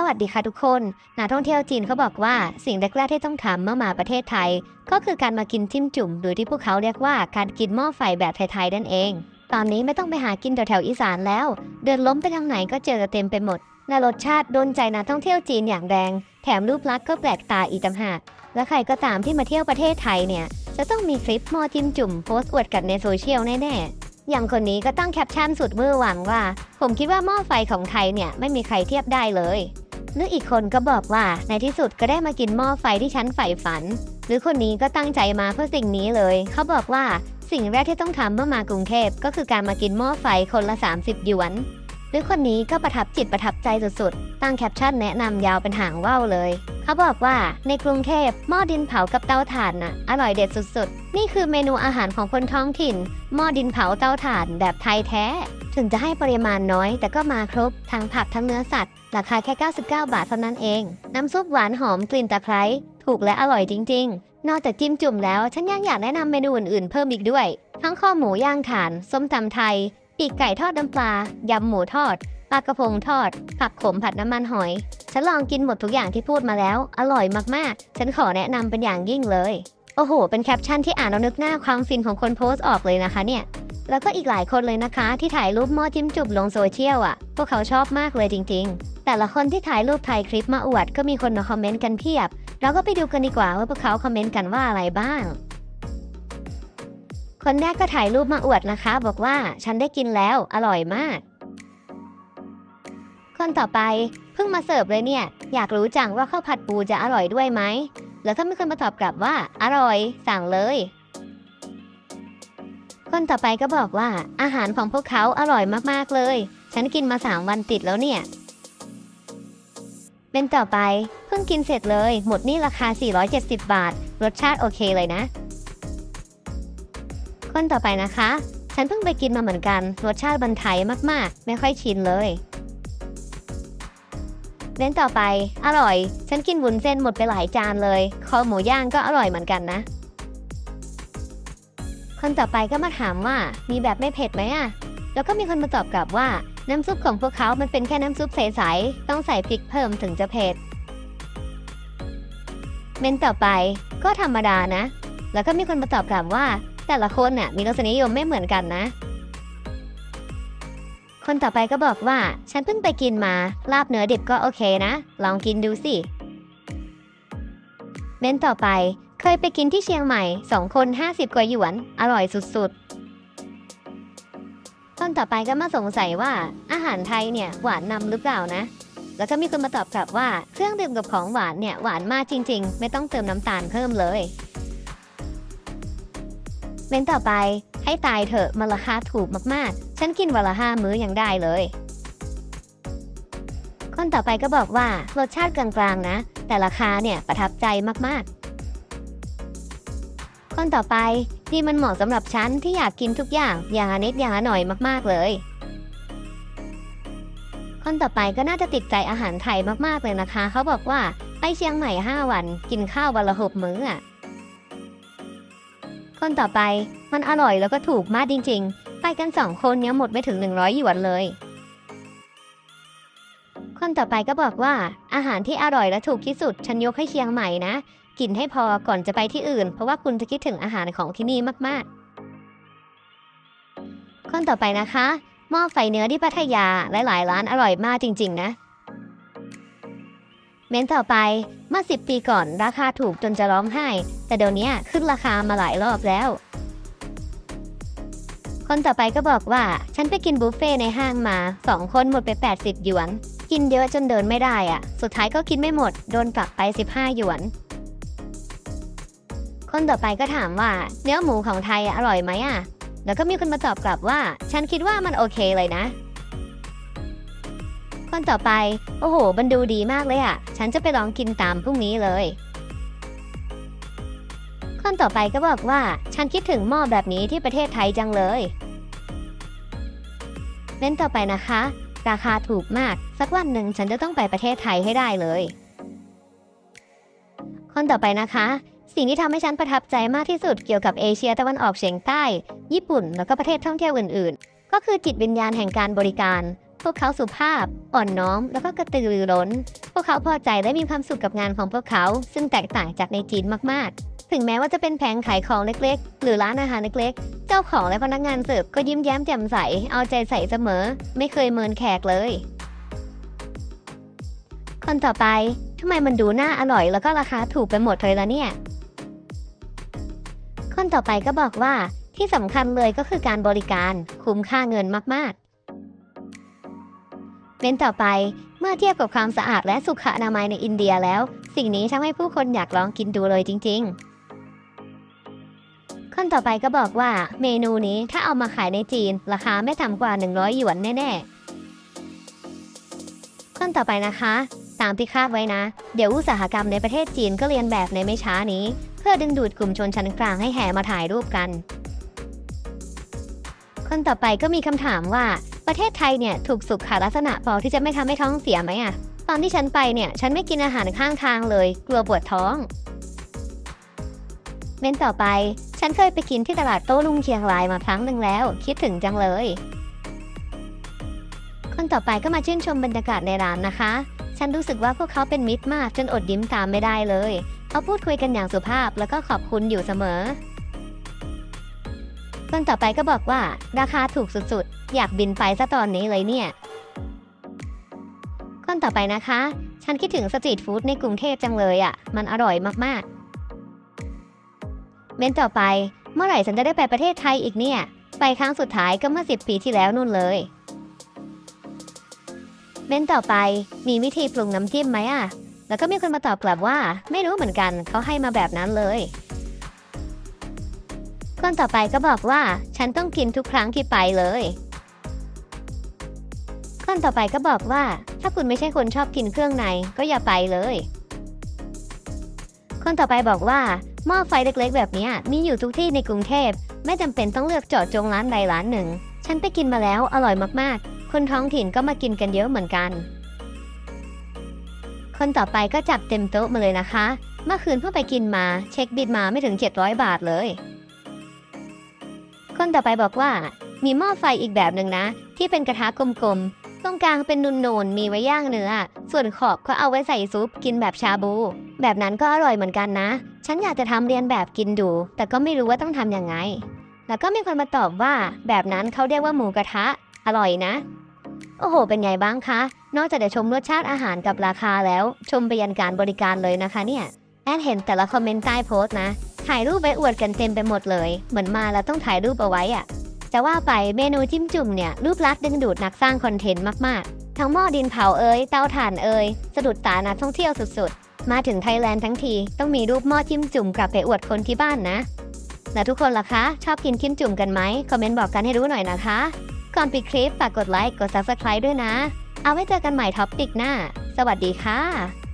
สวัสดีค่ะทุกคนนักท่องเที่ยวจีนเขาบอกว่าสิ่งแรกๆที่ต้องทำเมื่อมาประเทศไทย ก็คือการมากินจิ้มจุ่มหรือที่พวกเขาเรียกว่าการกินหม้อไฟแบบไทยๆนั่นเอง ตอนนี้ไม่ต้องไปหากินแถวๆอีสานแล้ว เดินล้มไปทางไหนก็เจอเต็มไปหมดและรสชาติโดนใจนักท่องเที่ยวจีนอย่างแรง แถมรูปลักษณ์ก็แปลกตาอีกต่างหากและใครก็ตามที่มาเที่ยวประเทศไทยเนี่ยจะต้องมีคลิปหม้อจิ้มจุ่มโพสต์อวดกันในโซเชียลแน่ๆอย่างคนนี้ก็ตั้งแคปชั่นสุดเมื่อหวังว่า ผมคิดว่าหม้อไฟของไทยเนี่ยไม่มีใครเทียบได้เลย หรืออีกคนก็บอกว่าในที่สุดก็ได้มากินหม้อไฟที่ฉันใฝ่ฝัน หรือคนนี้ก็ตั้งใจมาเพื่อสิ่งนี้เลย เขาบอกว่าสิ่งแรกที่ต้องทำเมื่อมากรุงเทพก็คือการมากินหม้อไฟคนละ 30 หยวนหรือคนนี้ก็ประทับจิตประทับใจสุดๆ ตั้งแคปชั่นแนะนำยาวเป็นหางว่าวเลย เขาบอกว่าในกรุงเทพหม้อดินเผากับเตาถ่านน่ะอร่อยเด็ดสุดๆ นี่คือเมนูอาหารของคนท้องถิ่นหม้อดินเผาเตาถ่านแบบไทยแท้ ถึงจะให้ปริมาณน้อย แต่ก็มาครบทั้งผักทั้งเนื้อสัตว์ ราคาแค่ 99 บาทเท่านั้นเอง น้ำซุปหวานหอมกลิ่นตะไคร้ถูกและอร่อยจริง ๆ นอกจากจิ้มจุ่มแล้วฉันยังอยากแนะนำเมนูอื่นๆ เพิ่มอีกด้วย ทั้งข้อหมูย่างถ่านส้มตำไทยปีกไก่ทอดน้ำปลายำหมูทอด ปลากระพงทอด ผักขมผัดน้ำมันหอย ฉันลองกินหมดทุกอย่างที่พูดมาแล้ว อร่อยมากๆ ฉันขอแนะนำเป็นอย่างยิ่งเลย โอ้โห เป็นแคปชั่นที่อ่านแล้วนึกหน้าความฟินของคนโพสต์ออกเลยนะคะเนี่ย แล้วก็อีกหลายคนเลยนะคะ ที่ถ่ายรูปหม้อจิ้มจุ่มลงโซเชียลอะ พวกเขาชอบมากเลยจริง ๆ แต่ละคนที่ถ่ายรูปถ่ายคลิปมาอวดก็มีคนมาคอมเมนต์กันเพียบ เราก็ไปดูกันดีกว่าว่าพวกเขาคอมเมนต์กันว่าอะไรบ้างคนแรกก็ถ่ายรูปมาอวดนะคะ บอกว่าฉันได้กินแล้ว อร่อยมาก คนต่อไปเพิ่งมาเสิร์ฟเลยเนี่ย อยากรู้จังว่าข้าวผัดปูจะอร่อยด้วยไหมแล้วถ้ามีคนมาตอบกลับว่า อร่อย สั่งเลย คนต่อไปก็บอกว่า อาหารของพวกเขาอร่อยมากๆเลย ฉันกินมาสามวันติดแล้วเนี่ยเป็นต่อไปเพิ่งกินเสร็จเลย หมดนี่ราคา 470 บาท รสชาติโอเคเลยนะ คนต่อไปนะคะ ฉันเพิ่งไปกินมาเหมือนกัน รสชาติบันไทยมากๆ ไม่ค่อยชินเลย เล่นต่อไป อร่อย ฉันกินวุ้นเส้นหมดไปหลายจานเลย คอหมูย่างก็อร่อยเหมือนกันนะ คนต่อไปก็มาถามว่ามีแบบไม่เผ็ดไหมอะแล้วก็มีคนมาตอบกลับว่า น้ำซุปของพวกเขา มันเป็นแค่น้ำซุปใสๆ ต้องใส่พริกเพิ่มถึงจะเผ็ด เมนต่อไปก็ธรรมดานะ แล้วก็มีคนมาตอบกลับว่า แต่ละคนน่ะมีรสนิยมไม่เหมือนกันนะ คนต่อไปก็บอกว่า ฉันเพิ่งไปกินมา ลาบเนื้อดิบก็โอเคนะ ลองกินดูสิเมนต่อไป เคยไปกินที่เชียงใหม่ 2 คน 50 กว่าหยวน อร่อยสุดๆคนต่อไปก็มาสงสัยว่า อาหารไทยเนี่ยหวานนำหรือเปล่านะ แล้วก็มีคนมาตอบกลับว่าเครื่องดื่มกับของหวานเนี่ยหวานมากจริง ๆ ไม่ต้องเติมน้ำตาลเพิ่มเลยเมนต่อไป ให้ตายเถอะมันราคาถูกมากๆ ฉันกินวันละห้ามื้อยังได้เลย คนต่อไปก็บอกว่ารสชาติกลางๆนะ แต่ราคาเนี่ยประทับใจมากๆ คนต่อไปนี่มันเหมาะสำหรับฉันที่อยากกินทุกอย่างอย่างละนิดอย่าหน่อยมากๆเลยคนต่อไปก็น่าจะติดใจอาหารไทยมากๆเลยนะคะ เขาบอกว่าไปเชียงใหม่ 5 วัน กินข้าววันละหกมื้ออะ คนต่อไปมันอร่อยแล้วก็ถูกมากจริงๆ ไปกันสองคนยังหมดไม่ถึง 100หยวนเลย คนต่อไปก็บอกว่าอาหารที่อร่อยและถูกที่สุดฉันยกให้เชียงใหม่นะ กินให้พอก่อนจะไปที่อื่น เพราะว่าคุณจะคิดถึงอาหารของที่นี่มากๆ คนต่อไปนะคะหม้อไฟเนื้อที่พัทยาหลายๆร้านอร่อยมากจริง ๆ นะ เมนต่อไปเมื่อ 10 ปีก่อนราคาถูกจนจะร้องไห้ แต่เดี๋ยวนี้ขึ้นราคามาหลายรอบแล้ว คนต่อไปก็บอกว่า ฉันไปกินบุฟเฟ่ในห้างมา 2 คนหมดไป 80 หยวน กินเยอะจนเดินไม่ได้อะสุดท้ายก็กินไม่หมด โดนปรับไป 15 หยวน คนต่อไปก็ถามว่า เนื้อหมูของไทยอร่อยไหมอะแล้วก็มีคนมาตอบกลับว่า ฉันคิดว่ามันโอเคเลยนะ คนต่อไป โอ้โหมันดูดีมากเลยอะฉันจะไปลองกินตามพรุ่งนี้เลย คนต่อไปก็บอกว่าฉันคิดถึงหม้อแบบนี้ที่ประเทศไทยจังเลยเล่นต่อไปนะคะ ราคาถูกมาก สักวันหนึ่งฉันจะต้องไปประเทศไทยให้ได้เลย คนต่อไปนะคะ สิ่งที่ทำให้ฉันประทับใจมากที่สุดเกี่ยวกับเอเชียตะวันออกเฉียงใต้ ญี่ปุ่น แล้วก็ประเทศท่องเที่ยวอื่น ๆ ก็คือจิตวิญญาณแห่งการบริการ พวกเขาสุภาพ อ่อนน้อม แล้วก็กระตือรือร้น พวกเขาพอใจและมีความสุขกับงานของพวกเขา ซึ่งแตกต่างจากในจีนมากๆ ถึงแม้ว่าจะเป็นแผงขายของเล็กๆ หรือร้านอาหารเล็กๆ เจ้าของและพนักงานเสิร์ฟก็ยิ้มแย้มแจ่มใส เอาใจใส่เสมอ ไม่เคยเมินแขกเลย คนต่อไปทำไมมันดูน่าอร่อยแล้วก็ราคาถูกไปหมดเลยละเนี่ย คนต่อไปก็บอกว่าที่สำคัญเลยก็คือการบริการคุ้มค่าเงินมากๆ เป็นต่อไปเมื่อเทียบกับความสะอาดและสุขอนามัยในอินเดียแล้ว สิ่งนี้ทำให้ผู้คนอยากลองกินดูเลยจริง ๆ คนต่อไปก็บอกว่าเมนูนี้ถ้าเอามาขายในจีน ราคาไม่ต่ำกว่า 100 หยวนแน่ๆคนต่อไปนะคะ ตามที่คาดไว้นะ เดี๋ยวอุตสาหกรรมในประเทศจีนก็เรียนแบบในไม่ช้านี้ เพื่อดึงดูดกลุ่มชนชั้นกลางให้แห่มาถ่ายรูปกันคนต่อไปก็มีคำถามว่า ประเทศไทยเนี่ยถูกสุขลักษณะพอที่จะไม่ทำให้ท้องเสียไหมอะตอนที่ฉันไปเนี่ย ฉันไม่กินอาหารข้างทางเลย กลัวปวดท้องเว้นต่อไป ฉันเคยไปกินที่ตลาดโต้รุ่งเชียงรายมาครั้งหนึ่งแล้ว คิดถึงจังเลย คนต่อไปก็มาชื่นชมบรรยากาศในร้านนะคะ ฉันรู้สึกว่าพวกเขาเป็นมิตรมากจนอดยิ้มตามไม่ได้เลยเขาพูดคุยกันอย่างสุภาพแล้วก็ขอบคุณอยู่เสมอ คนต่อไปก็บอกว่าราคาถูกสุดๆ อยากบินไปซะตอนนี้เลยเนี่ย คนต่อไปนะคะ ฉันคิดถึงสตรีทฟู้ดในกรุงเทพจังเลยอะ่ะ มันอร่อยมากๆเว้นต่อไปเมื่อไหร่ฉันจะได้ไปประเทศไทยอีกเนี่ย ไปครั้งสุดท้ายก็เมื่อสิบปีที่แล้วนู่นเลยเว้นต่อไปมีวิธีปรุงน้ำจิ้มไหมอะ แล้วก็มีคนมาตอบกลับว่า ไม่รู้เหมือนกันเขาให้มาแบบนั้นเลย คนต่อไปก็บอกว่า ฉันต้องกินทุกครั้งที่ไปเลย คนต่อไปก็บอกว่า ถ้าคุณไม่ใช่คนชอบกินเครื่องในก็อย่าไปเลย คนต่อไปบอกว่าหม้อไฟเล็กๆ แบบนี้มีอยู่ทุกที่ในกรุงเทพ ไม่จำเป็นต้องเลือกเจาะจงร้านใดร้านหนึ่ง ฉันไปกินมาแล้วอร่อยมากๆ คนท้องถิ่นก็มากินกันเยอะเหมือนกัน คนต่อไปก็จับเต็มโต๊ะมาเลยนะคะ เมื่อคืนเพิ่งไปกินมาเช็คบิลมาไม่ถึง 700 บาทเลย คนต่อไปบอกว่า มีหม้อไฟอีกแบบหนึ่งนะ ที่เป็นกระทะกลมๆ ตรงกลางเป็นนูนๆมีไว้ย่างเนื้อ ส่วนขอบก็เอาไว้ใส่ซุปกินแบบชาบู แบบนั้นก็อร่อยเหมือนกันนะ ฉันอยากจะทำเรียนแบบกินดู แต่ก็ไม่รู้ว่าต้องทำยังไง แล้วก็มีคนมาตอบว่า แบบนั้นเขาเรียกว่าหมูกระทะ อร่อยนะ โอ้โห เป็นไงบ้างคะ นอกจากจะชมรสชาติอาหารกับราคาแล้ว ชมไปยันการบริการเลยนะคะเนี่ย แอดเห็นแต่ละคอมเมนต์ใต้โพสต์นะ ถ่ายรูปไว้อวดกันเต็มไปหมดเลย เหมือนมาแล้วต้องถ่ายรูปเอาไว้อะจะว่าไปเมนูจิ้มจุ่มเนี่ยรูปลักษณ์ดึงดูดนักสร้างคอนเทนต์มากๆ ทั้งหม้อดินเผาเอ่ยเตาถ่านเอ่ยสะดุดตานักท่องเที่ยวสุดๆ มาถึงไทยแลนด์ทั้งทีต้องมีรูปหม้อจิ้มจุ่มกลับไปอวดคนที่บ้านนะแล้วทุกคนล่ะคะ ชอบกินจิ้มจุ่มกันไหมคอมเมนต์บอกกันให้รู้หน่อยนะคะ ก่อนปิดคลิปฝากกดไลค์กด subscribe ด้วยนะ เอาไว้เจอกันใหม่ท็อปปิกหน้า สวัสดีค่ะ